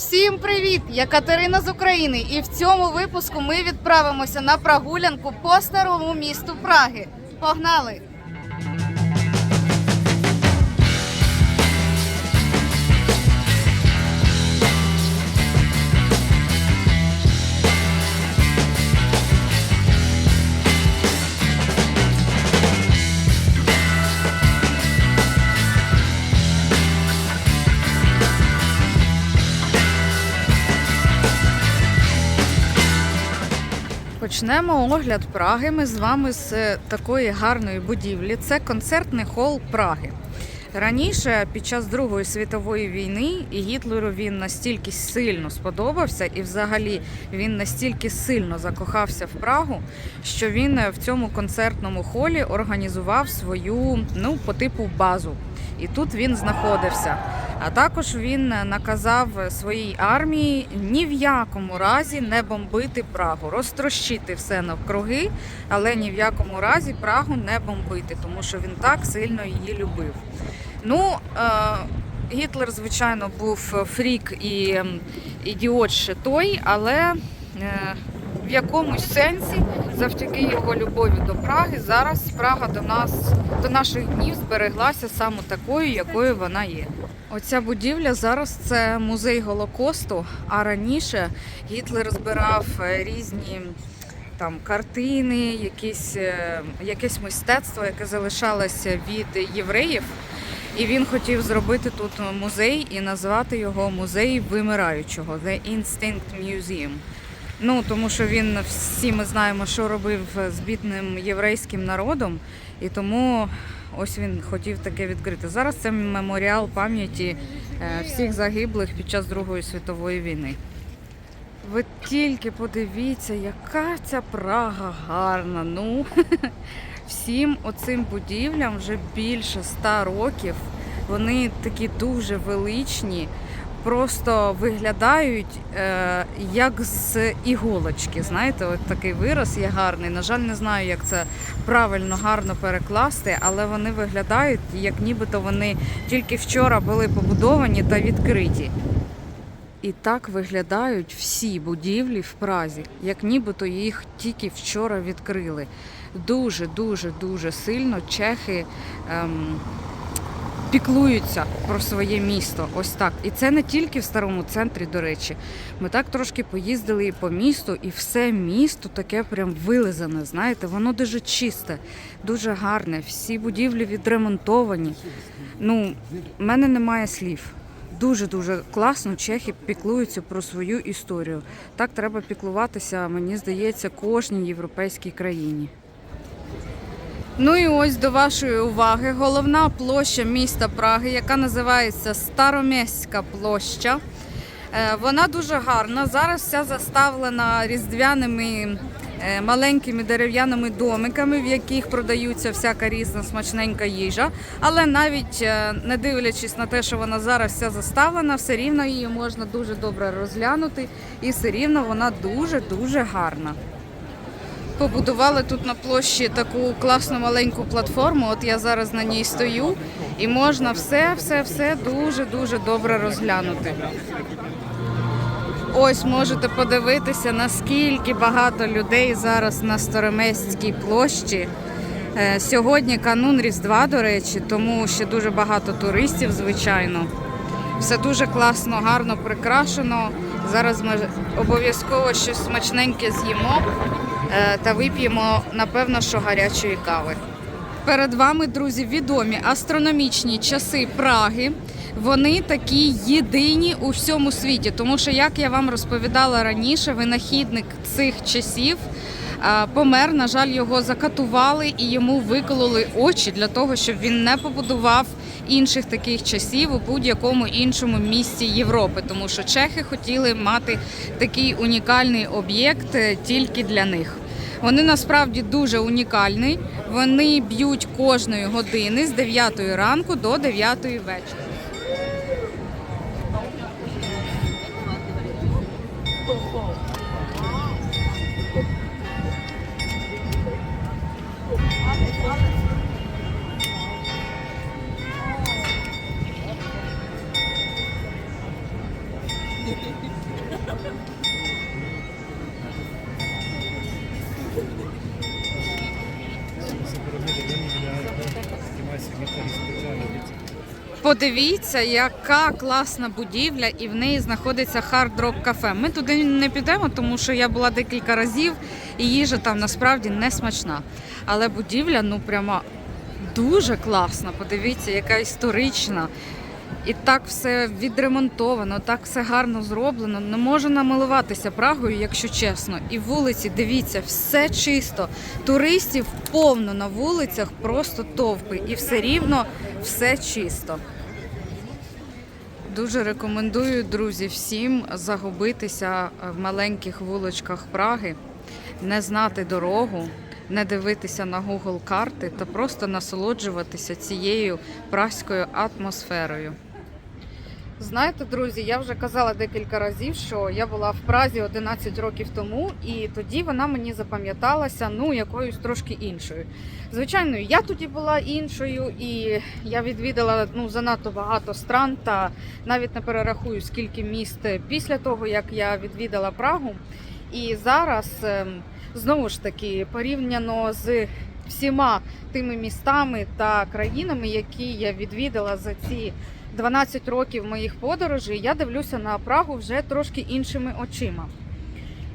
Всім привіт! Я Катерина з України, і в цьому випуску ми відправимося на прогулянку по старому місту Праги. Погнали! Почнемо огляд Праги. Ми з вами з е, такої гарної будівлі. Це концертний хол Праги. Раніше, під час Другої світової війни, і Гітлеру він настільки сильно сподобався, і взагалі він настільки сильно закохався в Прагу, що він е, в цьому концертному холі організував свою ну по типу базу. І тут він знаходився. А також він наказав своїй армії ні в якому разі не бомбити Прагу, розтрощити все навкруги, але ні в якому разі Прагу не бомбити, тому що він так сильно її любив. Ну, е, Гітлер, звичайно, був фрік і ем, ідіот ще той, але е, в якомусь сенсі, завдяки його любові до Праги, зараз Прага до нас, до наших днів збереглася саме такою, якою вона є. Оця будівля зараз це музей Голокосту, а раніше Гітлер збирав е, різні там картини, якісь, е, якесь мистецтво, яке залишалося від євреїв. І він хотів зробити тут музей і назвати його музей вимираючого The Instinct Museum. Ну тому що він всі ми знаємо, що робив з бідним єврейським народом, і тому ось він хотів таке відкрити. Зараз це меморіал пам'яті е, всіх загиблих під час Другої світової війни. Ви тільки подивіться, яка ця Прага гарна. Ну всім оцим будівлям вже більше ста років. Вони такі дуже величні, просто виглядають е, як з іголочки. Знаєте, от такий вираз є гарний. На жаль, не знаю, як це правильно гарно перекласти, але вони виглядають, як нібито вони тільки вчора були побудовані та відкриті. І так виглядають всі будівлі в Празі, як нібито їх тільки вчора відкрили. Дуже, дуже, дуже сильно чехи ем, піклуються про своє місто. Ось так. І це не тільки в старому центрі, до речі. Ми так трошки поїздили і по місту, і все місто таке прям вилизане. Знаєте, воно дуже чисте, дуже гарне. Всі будівлі відремонтовані. Ну, в мене немає слів. Дуже дуже класно. Чехи піклуються про свою історію. Так треба піклуватися, мені здається, кожній європейській країні. Ну і ось до вашої уваги головна площа міста Праги, яка називається Старомєстська площа. Е, Вона дуже гарна. Зараз вся заставлена різдвяними е, маленькими дерев'яними домиками, в яких продаються всяка різна смачненька їжа. Але навіть е, не дивлячись на те, що вона зараз вся заставлена, все рівно її можна дуже добре розглянути, і все рівно вона дуже дуже гарна. Побудували тут на площі таку класну маленьку платформу. От я зараз на ній стою, і можна все, все, все дуже дуже добре розглянути. Ось можете подивитися, наскільки багато людей зараз на Староместській площі. Е, Сьогодні канун Різдва, до речі, тому ще дуже багато туристів, звичайно. Все дуже класно, гарно прикрашено. Зараз ми обов'язково щось смачненьке з'їмо та вип'ємо, напевно, що гарячої кави. Перед вами, друзі, відомі астрономічні часи Праги. Вони такі єдині у всьому світі, тому що, як я вам розповідала раніше, винахідник цих часів е, помер. На жаль, його закатували і йому викололи очі для того, щоб він не побудував інших таких часів у будь-якому іншому місті Європи, тому що чехи хотіли мати такий унікальний об'єкт е, тільки для них. Вони насправді дуже унікальні. Вони б'ють кожної години з 9 ранку до 9 вечора. Подивіться, яка класна будівля, і в неї знаходиться Hard Rock кафе. Ми туди не підемо, тому що я була декілька разів, і їжа там насправді не смачна. Але будівля, ну прямо дуже класна. Подивіться, яка історична. І так все відремонтовано, так все гарно зроблено. Не можу намилуватися Прагою, якщо чесно. І вулиці, дивіться, все чисто. Туристів повно на вулицях, просто товпи. І все рівно все чисто. Дуже рекомендую, друзі, всім загубитися в маленьких вуличках Праги, не знати дорогу, не дивитися на Google карти та просто насолоджуватися цією праською атмосферою. Знаєте, друзі, я вже казала декілька разів, що я була в Празі 11 років тому, і тоді вона мені запам'яталася ну якоюсь трошки іншою. Звичайно, я тоді була іншою, і я відвідала ну занадто багато стран та навіть не перерахую скільки міст після того, як я відвідала Прагу. І зараз ем, знову ж таки порівняно з всіма тими містами та країнами, які я відвідала за ці 12 років моїх подорожей, я дивлюся на Прагу вже трошки іншими очима.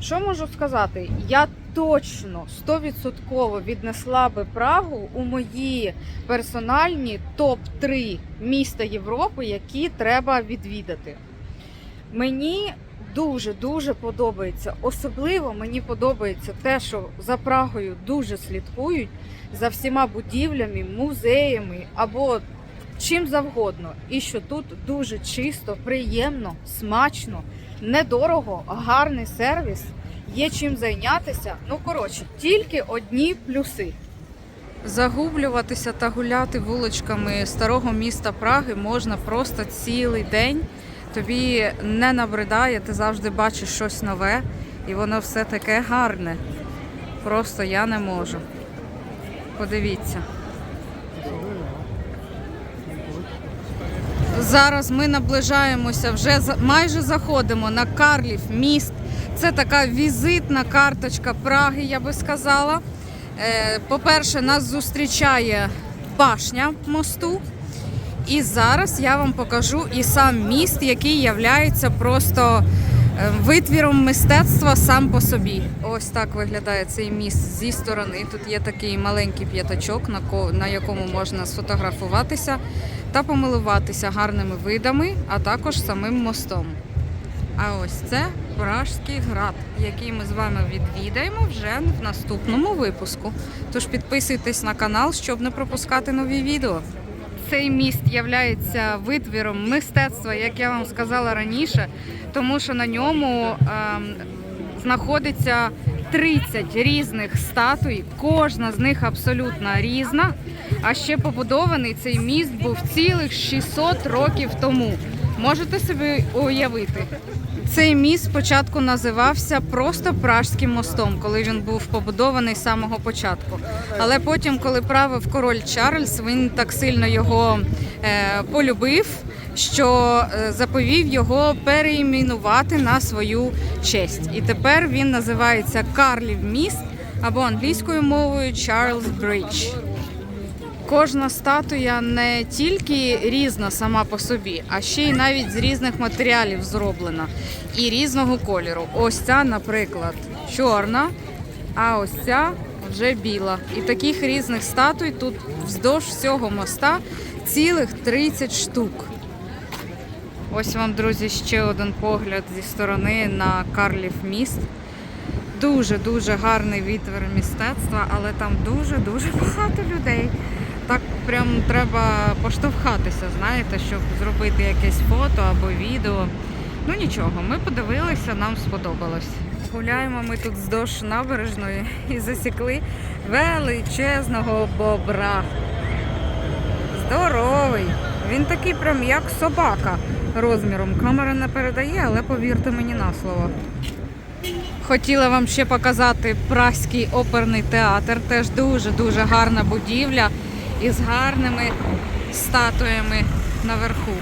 Що можу сказати? Я точно 100% віднесла би Прагу у мої персональні топ-3 міста Європи, які треба відвідати. Мені дуже-дуже подобається. Особливо мені подобається те, що за Прагою дуже слідкують за всіма будівлями, музеями або чим завгодно. І що тут дуже чисто, приємно, смачно, недорого, гарний сервіс, є чим зайнятися. Ну, коротше, тільки одні плюси. Загублюватися та гуляти вуличками старого міста Праги можна просто цілий день. Тобі не набридає, ти завжди бачиш щось нове, і воно все таке гарне. Просто я не можу. Подивіться. Зараз ми наближаємося, вже майже заходимо на Карлів міст. Це така візитна карточка Праги, я би сказала. Е, По-перше, нас зустрічає башня мосту. І зараз я вам покажу і сам міст, який являється просто е, витвіром мистецтва сам по собі. Ось так виглядає цей міст зі сторони. Тут є такий маленький п'ятачок, на якому можна сфотографуватися та помилуватися гарними видами, а також самим мостом. А ось це Пражський град, який ми з вами відвідаємо вже в наступному випуску. Тож підписуйтесь на канал, щоб не пропускати нові відео. Цей міст є витвіром мистецтва, як я вам сказала раніше, тому що на ньому ем, знаходиться 30 різних статуй, кожна з них абсолютно різна. А ще побудований цей міст був цілих 600 років тому. Можете собі уявити? Цей міст спочатку називався просто Пражським мостом, коли він був побудований з самого початку. Але потім, коли правив король Чарльз, він так сильно його е, полюбив, що е, заповів його переіменувати на свою честь. І тепер він називається Карлів міст або англійською мовою Чарльз Бридж. Кожна статуя не тільки різна сама по собі, а ще й навіть з різних матеріалів зроблена і різного кольору. Ось ця, наприклад, чорна, а ось ця вже біла. І таких різних статуй тут вздовж всього моста цілих 30 штук. Ось вам, друзі, ще один погляд зі сторони на Карлів міст. Дуже-дуже гарний відтвір мистецтва, але там дуже-дуже багато людей. Так прям треба поштовхатися, знаєте, щоб зробити якесь фото або відео. Ну нічого, ми подивилися, нам сподобалось. Гуляємо ми тут вздовж набережної і засікли величезного бобра. Здоровий. Він такий прям як собака розміром. Камера не передає, але повірте мені на слово. Хотіла вам ще показати Празький оперний театр. Теж дуже-дуже гарна будівля із гарними статуями наверху.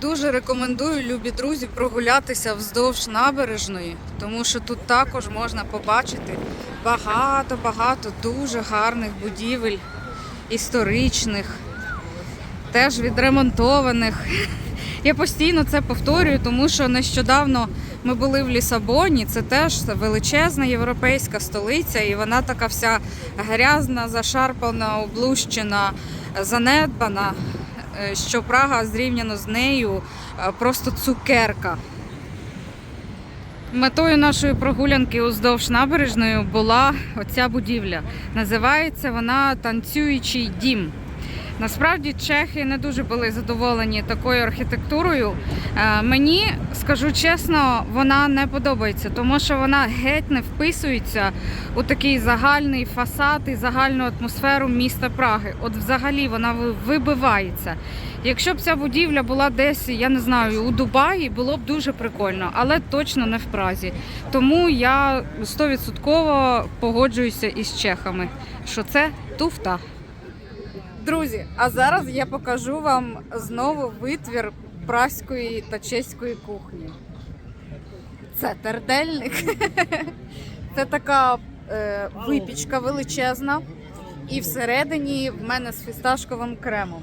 Дуже рекомендую, любі друзі, прогулятися вздовж набережної, тому що тут також можна побачити багато-багато дуже гарних будівель, історичних, теж відремонтованих. Я постійно це повторюю, тому що нещодавно ми були в Лісабоні. Це теж величезна європейська столиця, і вона така вся грязна, зашарпана, облущена, занедбана. е, Що Прага зрівняно з нею е, просто цукерка. Метою нашої прогулянки уздовж набережної була оця будівля. Називається вона Танцюючий дім. Насправді чехи не дуже були задоволені такою архітектурою. Е, Мені, скажу чесно, вона не подобається, тому що вона геть не вписується у такий загальний фасад і загальну атмосферу міста Праги. От взагалі вона вибивається. Якщо б ця будівля була десь, я не знаю, у Дубаї, було б дуже прикольно, але точно не в Празі. Тому я 100% погоджуюся із чехами, що це туфта. Друзі, а зараз я покажу вам знову витвір праської та чеської кухні. Це тердельник. Це така е, випічка величезна. І всередині в мене з фісташковим кремом.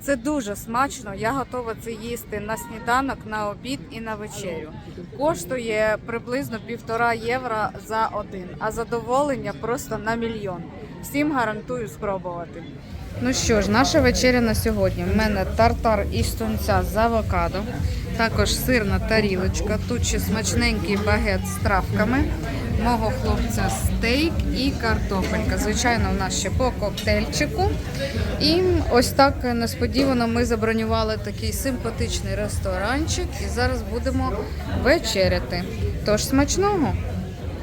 Це дуже смачно. Я готова це їсти на сніданок, на обід і на вечерю. Коштує приблизно півтора євро за один, а задоволення просто на мільйон. Всім гарантую спробувати. Ну що ж, наша вечеря на сьогодні. У мене тартар із тунця з авокадо, також сирна тарілочка. Тут ще смачненький багет з травками. Мого хлопця стейк і картопелька. Звичайно, у нас ще по коктейльчику. І ось так несподівано ми забронювали такий симпатичний ресторанчик і зараз будемо вечеряти. Тож смачного!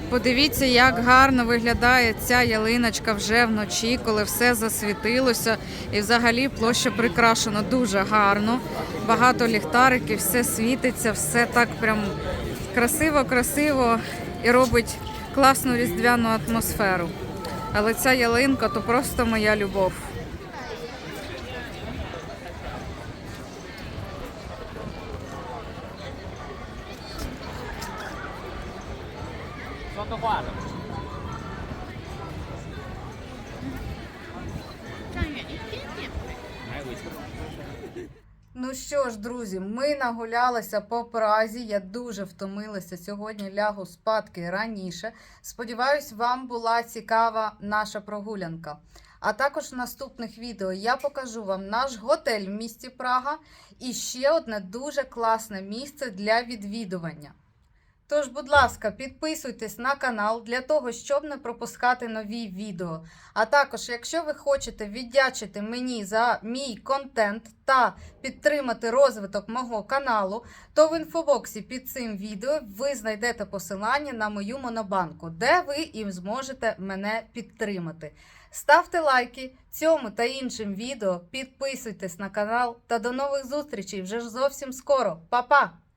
Подивіться, як гарно виглядає ця ялиночка вже вночі, коли все засвітилося. І взагалі площа прикрашена дуже гарно. Багато ліхтариків, все світиться, все так прям красиво-красиво і робить класну різдвяну атмосферу. Але ця ялинка то просто моя любов. Ну що ж, друзі, ми нагулялися по Празі. Я дуже втомилася сьогодні. Лягу спадки раніше. Сподіваюсь, вам була цікава наша прогулянка. А також в наступних відео я покажу вам наш готель в місті Прага і ще одне дуже класне місце для відвідування. Тож, будь ласка, підписуйтесь на канал для того, щоб не пропускати нові відео. А також, якщо ви хочете віддячити мені за мій контент та підтримати розвиток мого каналу, то в інфобоксі під цим відео ви знайдете посилання на мою монобанку, де ви і зможете мене підтримати. Ставте лайки цьому та іншим відео, підписуйтесь на канал та до нових зустрічей вже зовсім скоро. Па-па!